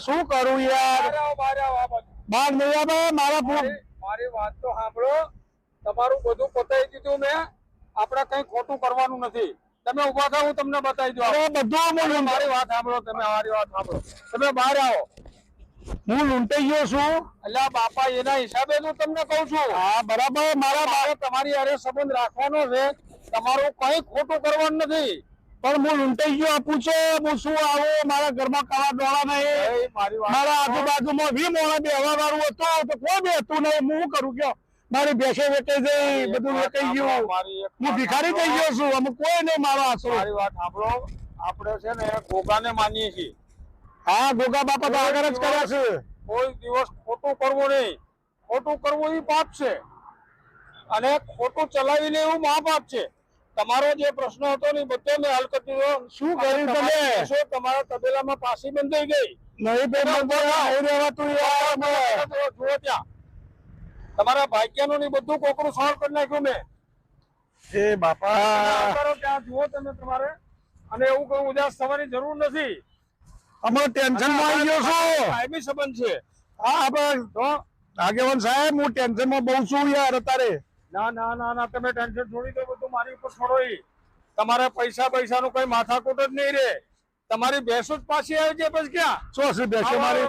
શું કરું યાર? બાર મહિના ભાઈ મારા મારી વાત તો સાંભળો. તમારું બધું પતાવી દીધું મેં. આપણે કઈ ખોટું કરવાનું નથી. તમે ઊભા થાવ હું તમને બતાવી દઉં. બધું મારી વાત સાંભળો તમે મારી વાત સાંભળો. તમે બહાર આવો. હું લૂંટાઈ ગયો છું. એટલે બાપા એના હિસાબે હું તમને કહું છું. હા બરાબર મારા બા- મારે તમારી અરે સંબંધ રાખવાનો છે. તમારું કઈ ખોટું કરવાનું નથી. પણ હું લૂંટાઈ ગયો આપું છે. હું શું આવું? મારા ઘરમાં કાળા ડોળા નહીં. મારી આજુબાજુમાં વી મોણા બેહવા વાળું હતું તો કોઈ બે હતું નહીં. હું કરું કયો? મારી બેસે વેચાઈ ગઈ બધું વેચાઈ ગયું. હું ભિખારી થઈ ગયો છું અમે કોઈ નહીં મારો આશરો. મારી વાત સાંભળો. આપણે છે ને ગોગાને માનીએ છીએ. હા ગોગા બાપા તો આગળ જ કર્યા છે. કોઈ દિવસ ખોટું કરવું નહીં. ખોટું કરવું એ પાપ છે. અને ખોટું ચલાવી લેવું મહાપાપ છે. તમારો જે પ્રશ્ન હતો ને બધો મેં હલ કરી દીધો. શું કર્યું તમે? તમારી તબેલામાં પાછી બંધાઈ ગઈ. નહીં જુઓ ત્યાં. તમારા ભાગ્યનું ને બધું કોકરું સોલ્વ કરી નાખ્યું મેં. એ બાપા. ત્યાં જુઓ તમે તમારે. અને એવું કઈ ઉદાસ થવાની જરૂર નથી. અમે ટેન્શનમાં આવી ગયો છું. કાયમી સંબંધ છે. હા આપણે આગેવાન સાહેબ હું ટેન્શનમાં બહુ છું યાર અત્યારે. ના ના ના ના તમે ટેન્શન છોડી દો બધું મારી ઉપર છોડો તમારે પૈસા પૈસા નું કઈ માથાકૂટ જ નહીં રે તમારી ભેંસો જ પાછી આવી છે પછી ક્યાં? શું છે બેસો મારી?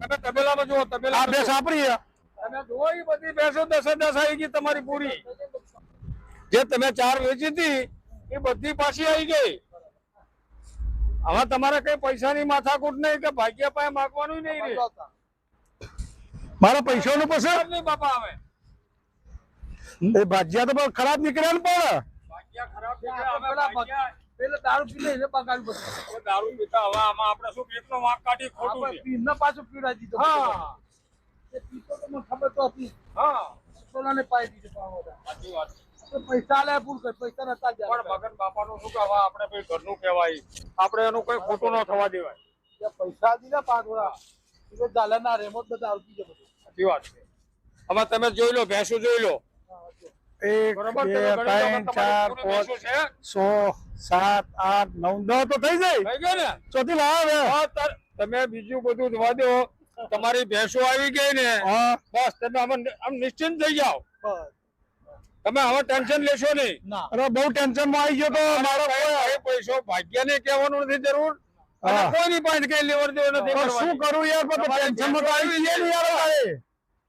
તમે તબેલામાં જુઓ આ તબેલા બેસ આપણી. તમે જુઓ ઈ બધી ભેંસો દસે દસ આવી ગઈ તમારી પૂરી. જે તમે ચાર વેચી હતી એ બધી પાછી આવી ગઈ. હવે તમારે કઈ પૈસાની માથાકૂટ નહીં કે ભાગ્ય પાસે માગવાનું નહીં રે. મારા પૈસાનું પછી? નહીં બાપા હવે એ ભાજ્યા તો ખરાબ નીકળ્યા ને પણ. ભાગ્ય ખરાબ છે પેલા દારૂ પી લઈને બગાડી દારૂ પીતા હવે આમાં આપણે શું પેટનો વાંક કાઢી ખોટું પાછું પીવડાવી દીધો. હા. ખબર તો હતી. હા. સોનાને પાઈ દીધો સાચી વાત. પૈસા આલ્યા પૂર કર પૈસા નતા પણ મગન બાપાનું શું કે હવે આપણે ભાઈ ઘરનું કહેવાય. આપણે એનું કઈ ખોટું ન થવા દેવાય. પૈસા દીધા પાંચ વડા એટલે ચાલે ના રેમો જ બધા આવતી છે બધું. સાચી વાત છે. હવે તમે જોઈ લો ભેંસો જોઈ લો. એક બે ત્રણ ચાર પાંચ સાત આઠ નવ દસ તો થઈ જાય. ને? ચોથી લાવ હવે. હા, તાર- તમે બીજું બધું જવા દો. તમારી ભેંસો આવી ગઈ ને બસ તમે આમ નિશ્ચિંત થઈ જાઓ. તમે હવે ટેન્શન લેશો નહીં. અરે બહુ ટેન્શનમાં આવી ગયો તો મારો કોઈ પૈસો ભાગ્યને કહેવાનું નથી જરૂર. કોઈની પાસે કઈ લેવડ નથી શું. કરું યાર પણ ટેન્શનમાં તો આવી ગયા યાર.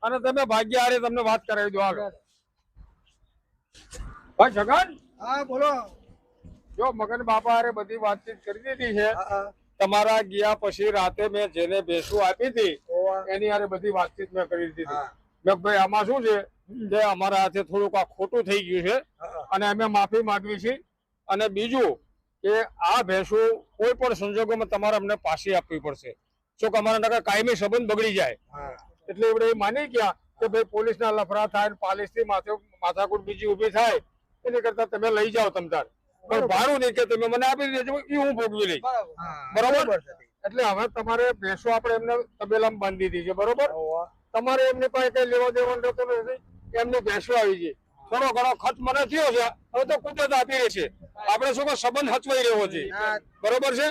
અને તમે ભાગ્ય હારે તમને વાત કરાવી દો આગળ. ભાઈ જગન હા બોલો. જો મગન બાપા હારે બધી વાતચીત કરી દીધી છે. તમારા ગયા પછી રાતે મેં જેને ભેંસું આપી હતી એની હારે બધી વાતચીત મેં કરી દીધી. મેં ભાઈ આમાં શું છે? કે અમારા હાથે થોડુંક આ ખોટું થઈ ગયું છે અને અમે માફી માંગવી છે અને બીજું કે આ ભેંસો કોઈ પણ સંજોગોમાં તમારે અમને પાછી આપવી પડશે. શું કે અમારા નકર કાયમી સંબંધ બગડી જાય. એટલે એવડે એ માની ગયા કે ભાઈ પોલીસના લફડા થાય પાલિસથી માથે માથાકૂટ બીજી ઊભી થાય એની કરતા તમે લઈ જાઓ તમતાર પણ ભાડું નહીં કે તમે મને આપી દેજો એ હું ભોગવી લઈશ. બરોબર. એટલે હવે તમારે ભેંસો આપણે એમને તબેલામાં બાંધી દીધી બરોબર? તમારે એમની પાસે કઈ લેવા દેવાનું રહેતું નથી. એમની ભેંસો આવી છે. થોડો ઘણો ખર્ચ મને થયો છે હવે તો કુદરત આપી રહી છે. આપણે શું સંબંધ હચવાઈ રહ્યો છે. બરોબર છે?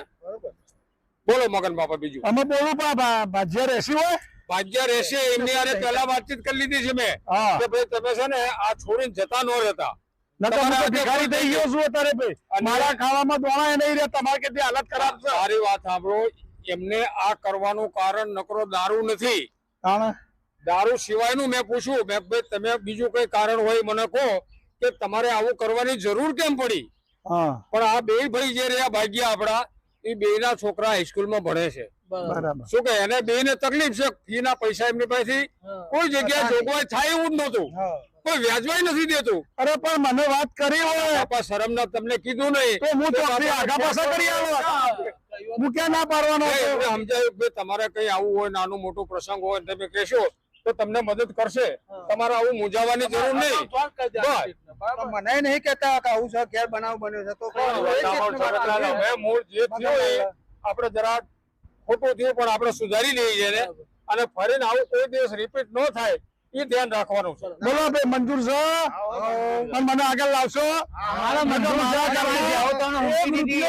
બોલો મગન બાપા બીજું. અમે બોલું પણ ભાજ્યા રહેશી હોય? ભાગ્ય રહેશે એમની હારે પેલા વાતચીત કરી લીધી છે મેં. હા. કે ભાઈ તમે છે ને આ છોડીને જતા ન રહેતા. ભિખારી થઈ ગયો છું અત્યારે ભાઈ. મારા ખાવામાં દોણા નહીં રહ્યા તમારે કેટલી હાલત ખરાબ છે? સારી વાત સાંભળો એમને આ કરવાનું કારણ નકરો દારૂ નથી. દારૂ સિવાયનું મેં પૂછ્યું મેં ભાઈ તમે બીજું કઈ કારણ હોય મને કહો કે તમારે આવું કરવાની જરૂર કેમ પડી? હા. પણ આ બે ભાઈ જે રહ્યા ભાગ્યા આપણા એ બે ના છોકરા હાઈસ્કૂલમાં ભણે છે. બરાબર. બરાબર. શું કે એને બે ને તકલીફ છે ફી ના પૈસા એમની પાસેથી. કોઈ જગ્યાએ જોગવાઈ થાય એવું જ નહોતું. કોઈ વ્યાજવાઈ નથી દેતું. અરે પણ મને વાત કરી હોય શરમ ના તમને કીધું નહીં. તો હું તો આગા પાછા કરી આવો. હું. ક્યાં ના પાડવાનો એ હતો? એમને સમજાયું તમારે કઈ આવું હોય નાનું મોટું પ્રસંગ હોય તમે કહેશો તો તમને મદદ કરશે. તમારે આવું મૂંઝાવાની જરૂર નહીં? મને નહીં કેતા કે આવું છે ઘેર બનાવ બન્યો છે તો હવે મૂળ જે થયું એ જરા ખોટું થયું પણ આપણે સુધારી લઈએ છીએ અને ફરીને આવું કોઈ દિવસ રિપીટ ન થાય એ ધ્યાન રાખવાનું છે. બોલો ભાઈ મંજૂર છે? પણ મને આગળ લાવશો?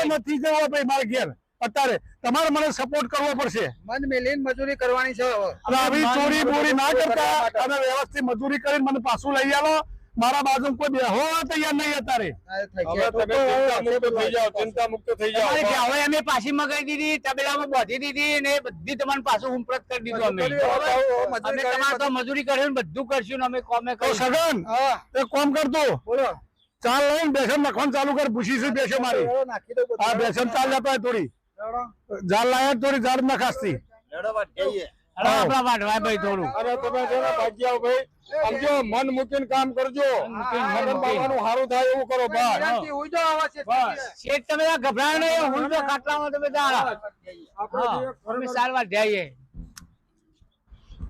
નથી જવો ભાઈ મારે ઘેર. અત્યારે તમારે મને સપોર્ટ કરવો પડશે. મન મેલીને મજૂરી કરવાની છે હવે. આવી ચોરી બોરી ના કરતા અને વ્યવસ્થિત મજૂરી કરીને મને પાછું લઈ આવો. મારા બાજુ કોઈ બેહો તૈયાર નહીં અત્યારે. હવે ચિંતા મુક્ત થઈ અમે પાછી મગાવી દીધી તબેલામાં બાંધી દીધી ને બધી તમારે પાછું હુંપ્રત કરી દીધું અમે. અમે તમારે તો મજૂરી. કર્યું બધું કરશું ને અમે કોમે તો સગન હા. એક કામ કરતો બોલો. ચાલ લઈને બેસન નાખવાનું ચાલુ કર પૂછીશું બેસો મારી? હવે નાખી દો બધું. આ બેસન ચાલ જતો થોડી. જાળ લાયા થોડી જાળ નખાસતી આપણા વાઢવાય ભાઈ થોડું. અરે તમે છે ને ભાઈ. સમજો મન મૂકીને કામ કરજો. મગન બાબાનું સારું થાય એવું કરો. શેઠ તમે ગભરાયો નહીં હું. તો ખાટલામાં તમે આપણે જે અમે સાર વાર જઈએ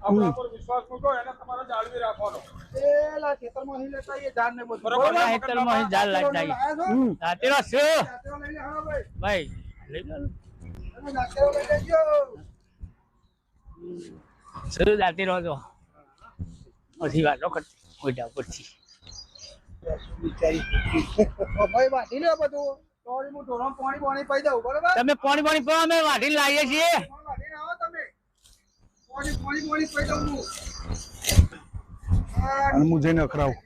આપણા પર વિશ્વાસ મૂકો એને તમારે જાળવી રાખવાનો. પેલા ખેતરમાં લેતા બધું. બરોબર. ભાઈ. લઈ લો ને. તમે જાતેરો પછી વાતો કરતી મોઢા પરથી બધું. હું તમે પાણી પાણી પણ અમે વાઢીને લાવીએ છીએ. હું જઈને અખરાવું.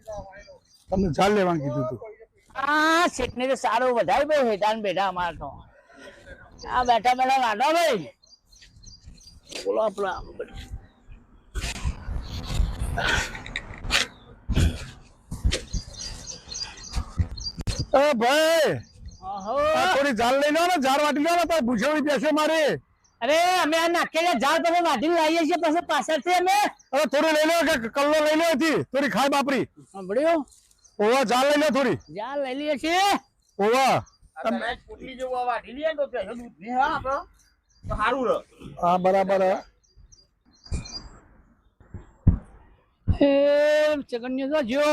તમને ઝાડ લેવાનું કીધું હતું આ શેઠને તો સારું વધારે ભાઈ હેઠાન બેઠા અમારે તો. આ બેઠા બેઠા વાંધો ભાઈ. બોલો આપણા એ ભાઈ. આ થોડી જાળ લઈ લો ને જાળ વાટી લો ને તો ભૂસેડી બેસે મારી. અરે અમે આ નાખેલા જાળ તમે વાટી લાવીએ છીએ પછી પાછળથી અમે હવે થોડી લઈ લો કે કલ્લો લઈ લો હતી થોડી ખાય બાપરી. સાંભળ્યું? ઓવા જાળ લઈ લો થોડી. ઝાડ લઈ લઈએ છીએ. ઓવા. હા બરાબર હે. એ ચકન્યો તો જો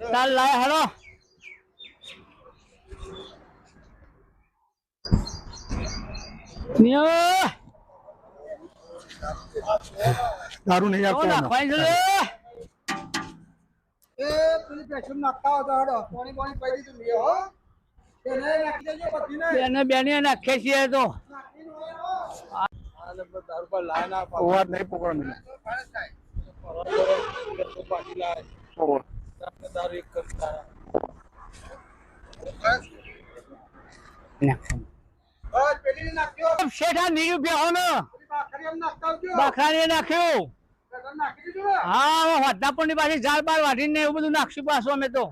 લાય હાલો. નિયો દારૂ નહીં લે. એ પેલી પેશન નાખતા હોય તો પાણી પાણી પાઈ દીધું મેં હો. એને નાખી દેજો બધીને. બેને બેને નાખીએ છીએ તો. દારૂ પર લાય ના પકડવાનું નાખ્યું. પેલા નાખી દીધું ને હા હોદ્દા પણ પાછી ઝાડ બાર એવું બધું નાખશું પાછું અમે તો.